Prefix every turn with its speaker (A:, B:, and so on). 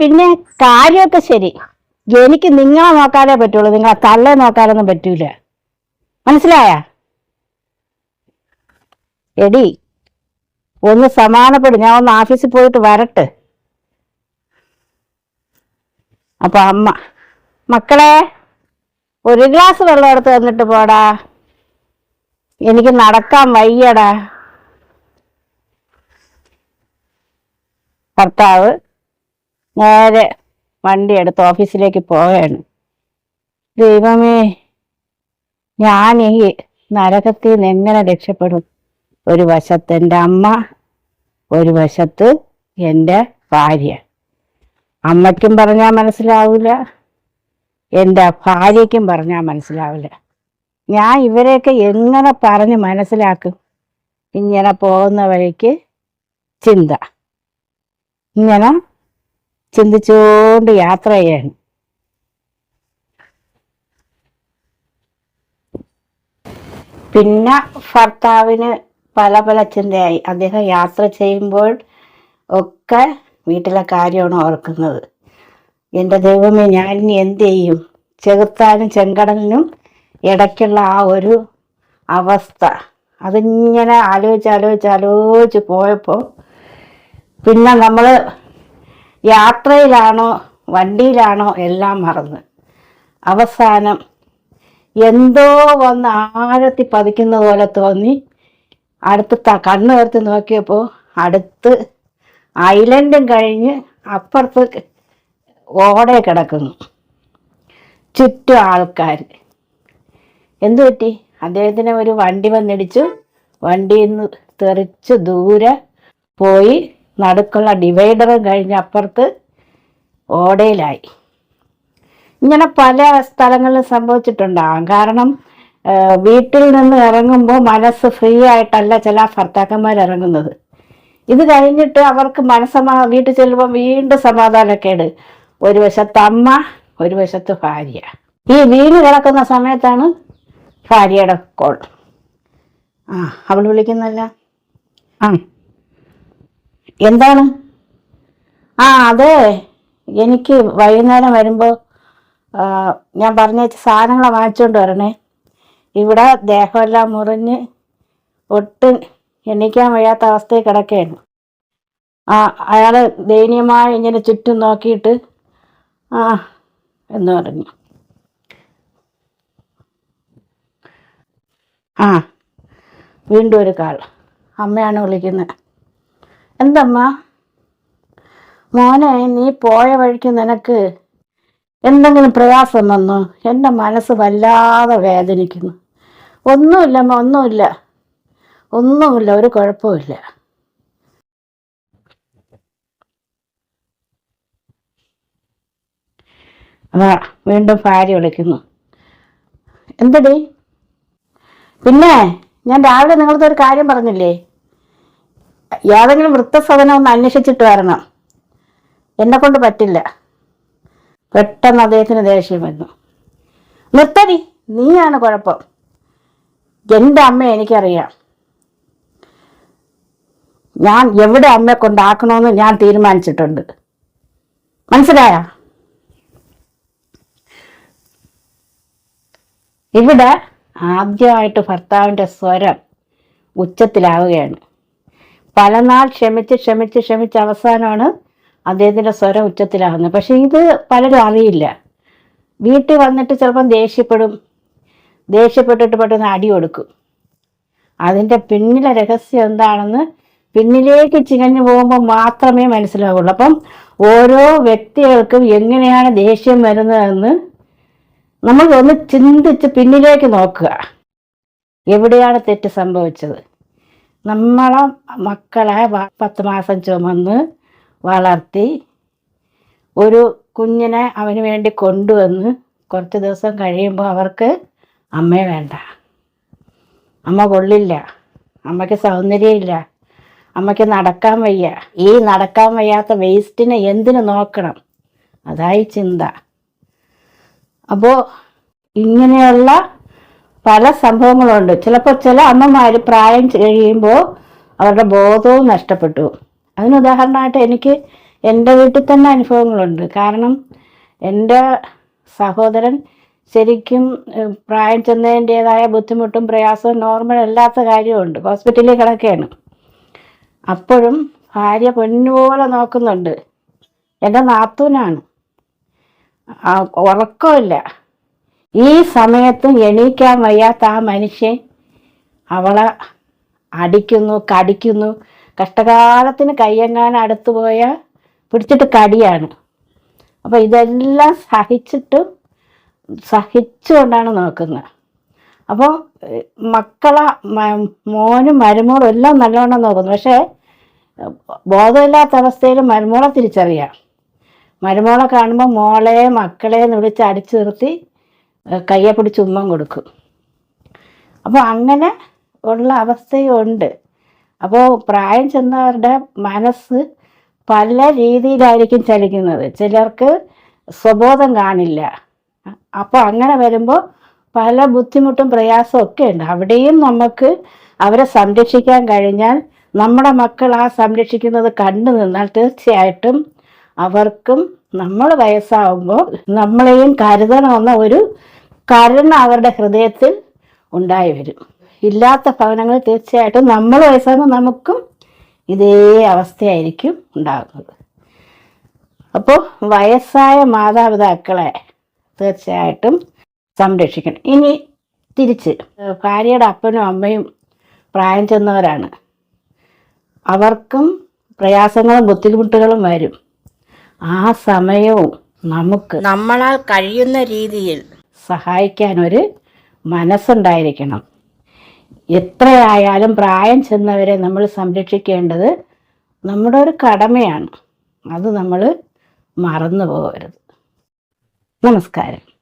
A: പിന്നെ കാര്യമൊക്കെ ശരി. എനിക്ക് നിങ്ങളെ നോക്കാനേ പറ്റുള്ളൂ. നിങ്ങളെ തള്ളെ നോക്കാനൊന്നും പറ്റൂല. മനസ്സിലായ? എടി ഒന്ന് സമാനപ്പെടും ഞാൻ ഒന്ന് ഓഫീസിൽ പോയിട്ട് വരട്ടെ. അപ്പൊ അമ്മ മക്കളെ ഒരു ഗ്ലാസ് വെള്ളം എടുത്ത് തന്നിട്ട് പോടാ. എനിക്ക് നടക്കാൻ വയ്യടാ. ഭർത്താവ് നേരെ വണ്ടി എടുത്ത് ഓഫീസിലേക്ക് പോവുകയാണ്. ദൈവമേ ഞാൻ ഈ നരകത്തിൽ നിന്ന് എങ്ങനെ രക്ഷപ്പെടും? ഒരു വശത്ത് എന്റെ അമ്മ ഒരു വശത്ത് എന്റെ ഭാര്യ. അമ്മയ്ക്കും പറഞ്ഞാൽ മനസ്സിലാവില്ല എന്റെ ഭാര്യയ്ക്കും പറഞ്ഞാൽ മനസ്സിലാവില്ല. ഞാൻ ഇവരെയൊക്കെ എങ്ങനെ പറഞ്ഞ് മനസ്സിലാക്കും? ഇങ്ങനെ പോകുന്ന വഴിക്ക് ചിന്ത. ഇങ്ങനെ ചിന്തിച്ചുകൊണ്ട് യാത്ര ചെയ്യാണ്. പിന്നെ ഭർത്താവിന് പല പല ചിന്തയായി. അദ്ദേഹം യാത്ര ചെയ്യുമ്പോൾ ഒക്കെ വീട്ടിലെ കാര്യമാണ് ഓർക്കുന്നത്. എന്റെ ദൈവമേ ഞാൻ ഇനി എന്ത് ചെയ്യും? ചെകുത്താനും ചെങ്കടലിനും ഇടയ്ക്കുള്ള ആ ഒരു അവസ്ഥ. അതിങ്ങനെ ആലോചിച്ച് ആലോചിച്ച് ആലോചിച്ച് പോയപ്പോൾ പിന്നെ നമ്മൾ യാത്രയിലാണോ വണ്ടിയിലാണോ എല്ലാം മറന്ന്. അവസാനം എന്തോ വന്ന് ആഴത്തി പതിക്കുന്ന പോലെ തോന്നി. അടുത്ത് ത കണ്ണ് ചേർത്ത് നോക്കിയപ്പോൾ അടുത്ത് ഐലൻഡും കഴിഞ്ഞ് അപ്പുറത്ത് ഓടെ കിടക്കുന്നു. ചുറ്റും ആൾക്കാർ എന്തു പറ്റി? അദ്ദേഹത്തിന് ഒരു വണ്ടി വന്നിടിച്ചു. വണ്ടിയിൽ നിന്ന് തെറിച്ച് ദൂരെ പോയി. നടുക്കുള്ള ഡിവൈഡറും കഴിഞ്ഞ് അപ്പുറത്ത് ഓടയിലായി. ഇങ്ങനെ പല സ്ഥലങ്ങളിലും സംഭവിച്ചിട്ടുണ്ടാകാം കാരണം വീട്ടിൽ നിന്ന് ഇറങ്ങുമ്പോൾ മനസ്സ് ഫ്രീ ആയിട്ടല്ല ചില ഭർത്താക്കന്മാർ ഇറങ്ങുന്നത്. ഇത് കഴിഞ്ഞിട്ട് അവർക്ക് മനസ്സമാ വീട്ടിൽ ചെല്ലുമ്പോൾ വീണ്ടും സമാധാനക്കേട്. ഒരു വശത്ത് അമ്മ ഒരു വശത്ത് ഭാര്യ. ഈ വീണ് കിടക്കുന്ന സമയത്താണ് ഭാര്യയുടെ കോൾ. ആ അവൾ വിളിക്കുന്നല്ല ആ. എന്താണ്? ആ അതെ. എനിക്ക് വൈകുന്നേരം വരുമ്പോൾ ഞാൻ പറഞ്ഞ സാധനങ്ങളെ വാങ്ങിച്ചുകൊണ്ട് വരണേ. ഇവിടെ ദേഹമെല്ലാം മുറിഞ്ഞ് ഒട്ടും എണ്ണിക്കാൻ വയ്യാത്ത അവസ്ഥയിൽ കിടക്കുകയാണ് ആ അയാൾ ദയനീയമായി ഇങ്ങനെ ചുറ്റും നോക്കിയിട്ട് ആ എന്ന് പറഞ്ഞു. ആ വീണ്ടും ഒരു കാൾ. അമ്മയാണ് വിളിക്കുന്നത്. എന്തമ്മ? മോനെ നീ പോയ വഴിക്ക് നിനക്ക് എന്തെങ്കിലും പ്രയാസം വന്നു? എന്റെ മനസ്സ് വല്ലാതെ വേദനിക്കുന്നു. ഒന്നുമില്ലമ്മ ഒന്നുമില്ല. ഒന്നുമില്ല ഒരു കുഴപ്പമില്ല അതാ വീണ്ടും ഭാര്യ വിളിക്കുന്നു. എന്തടി? പിന്നെ ഞാൻ രാവിലെ നിങ്ങളത്തെ ഒരു കാര്യം പറഞ്ഞില്ലേ? ഏതെങ്കിലും വൃത്തസദനം ഒന്ന് അന്വേഷിച്ചിട്ട് വരണം. എന്നെ കൊണ്ട് പറ്റില്ല. പെട്ടെന്ന് അദ്ദേഹത്തിന് ദേഷ്യം വന്നു. നിർത്തടി നീയാണ് കുഴപ്പം. എന്റെ അമ്മ എനിക്കറിയാം. ഞാൻ എവിടെ അമ്മയെ കൊണ്ടാക്കണമെന്ന് ഞാൻ തീരുമാനിച്ചിട്ടുണ്ട്. മനസ്സിലായ? ഇവിടെ ആദ്യമായിട്ട് ഭർത്താവിന്റെ സ്വരം ഉച്ചത്തിലാവുകയാണ്. പല നാൾ ക്ഷമിച്ച് ക്ഷമിച്ച് ക്ഷമിച്ച് അവസാനമാണ് അദ്ദേഹത്തിന്റെ സ്വരം ഉച്ചത്തിലാകുന്നത്. പക്ഷേ ഇത് പലരും അറിയില്ല. വീട്ടിൽ വന്നിട്ട് ചിലപ്പം ദേഷ്യപ്പെടും. ദേഷ്യപ്പെട്ടിട്ട് പെട്ടെന്ന് അടി കൊടുക്കും. അതിന്റെ പിന്നിലെ രഹസ്യം എന്താണെന്ന് പിന്നിലേക്ക് ചികഞ്ഞു പോകുമ്പോൾ മാത്രമേ മനസ്സിലാവുള്ളൂ. അപ്പം ഓരോ വ്യക്തികൾക്കും എങ്ങനെയാണ് ദേഷ്യം വരുന്നതെന്ന് നമ്മൾ ഒന്ന് ചിന്തിച്ച് പിന്നിലേക്ക് നോക്കുക. എവിടെയാണ് തെറ്റ് സംഭവിച്ചത്? നമ്മളെ മക്കളെ പത്ത് മാസം ചുമന്ന് വളർത്തി ഒരു കുഞ്ഞിനെ അവന് വേണ്ടി കൊണ്ടുവന്ന് കുറച്ച് ദിവസം കഴിയുമ്പോൾ അവർക്ക് അമ്മയെ വേണ്ട. അമ്മ കൊള്ളില്ല. അമ്മയ്ക്ക് സൗന്ദര്യമില്ല. അമ്മയ്ക്ക് നടക്കാൻ വയ്യ. ഈ നടക്കാൻ വയ്യാത്ത വേസ്റ്റിനെ എന്തിനു നോക്കണം? അതായി ചിന്ത. അപ്പോൾ ഇങ്ങനെയുള്ള പല സംഭവങ്ങളുണ്ട്. ചിലപ്പോൾ ചില അമ്മമാർ പ്രായം കഴിയുമ്പോൾ അവരുടെ ബോധവും നഷ്ടപ്പെട്ടു. അതിന് ഉദാഹരണമായിട്ട് എനിക്ക് എന്റെ വീട്ടിൽ തന്നെ അനുഭവങ്ങളുണ്ട്. കാരണം എന്റെ സഹോദരൻ ശരിക്കും പ്രായം ചെന്നതിന്റെതായ ബുദ്ധിമുട്ടും പ്രയാസവും നോർമൽ അല്ലാത്ത കാര്യമുണ്ട് ഹോസ്പിറ്റലിൽ കിടക്കുകയാണ്. അപ്പോഴും ഭാര്യ പൊന്നുപോലെ നോക്കുന്നുണ്ട്. എന്റെ നാത്തൂനാണ്. ഉറക്കമില്ല ഈ സമയത്തും എണീക്കാൻ വയ്യാത്ത ആ മനുഷ്യൻ അവളെ അടിക്കുന്നു കടിക്കുന്നു. കഷ്ടകാലത്തിന് കയ്യെങ്ങാൻ അടുത്ത് പോയാൽ പിടിച്ചിട്ട് കടിയാണ്. അപ്പോൾ ഇതെല്ലാം സഹിച്ചിട്ട് സഹിച്ചുകൊണ്ടാണ് നോക്കുന്നത്. അപ്പോൾ മക്കള മോനും മരുമോളും എല്ലാം നല്ലവണ്ണം നോക്കുന്നു. പക്ഷേ ബോധമില്ലാത്ത അവസ്ഥയിൽ മരുമോളെ തിരിച്ചറിയാം. മരുമോളെ കാണുമ്പോൾ മോളെ മക്കളെ എന്ന് വിളിച്ച് അടിച്ചു നിർത്തി കയ്യെ പിടിച്ച് ഉമ്മം കൊടുക്കും. അപ്പോൾ അങ്ങനെ ഉള്ള അവസ്ഥയുണ്ട്. അപ്പോൾ പ്രായം ചെന്നവരുടെ മനസ്സ് പല രീതിയിലായിരിക്കും ചലിക്കുന്നത്. ചിലർക്ക് സ്വബോധം കാണില്ല. അപ്പോൾ അങ്ങനെ വരുമ്പോൾ പല ബുദ്ധിമുട്ടും പ്രയാസവും ഒക്കെ ഉണ്ട്. അവിടെയും നമുക്ക് അവരെ സംരക്ഷിക്കാൻ കഴിഞ്ഞാൽ നമ്മുടെ മക്കൾ ആ സംരക്ഷിക്കുന്നത് കണ്ടു നിന്നാൽ തീർച്ചയായിട്ടും അവർക്കും നമ്മൾ വയസ്സാവുമ്പോൾ നമ്മളെയും കരുതണമെന്ന ഒരു കരുണ അവരുടെ ഹൃദയത്തിൽ ഉണ്ടായി വരും. ഇല്ലാത്ത ഭവനങ്ങൾ തീർച്ചയായിട്ടും നമ്മൾ വയസ്സാകുമ്പോൾ നമുക്കും ഇതേ അവസ്ഥയായിരിക്കും ഉണ്ടാകുന്നത്. അപ്പോൾ വയസ്സായ മാതാപിതാക്കളെ തീർച്ചയായിട്ടും സംരക്ഷിക്കണം. ഇനി തിരിച്ച് ഭാര്യയുടെ അപ്പനും അമ്മയും പ്രായം ചെന്നവരാണ്. അവർക്കും പ്രയാസങ്ങളും ബുദ്ധിമുട്ടുകളും വരും. ആ സമയവും നമുക്ക് നമ്മളാൽ കഴിയുന്ന രീതിയിൽ സഹായിക്കാനൊരു മനസ്സുണ്ടായിരിക്കണം. എത്രയായാലും പ്രായം ചെന്നവരെ നമ്മൾ സംരക്ഷിക്കേണ്ടത് നമ്മുടെ ഒരു കടമയാണ്. അത് നമ്മൾ മറന്നു പോകരുത്. നമസ്കാരം.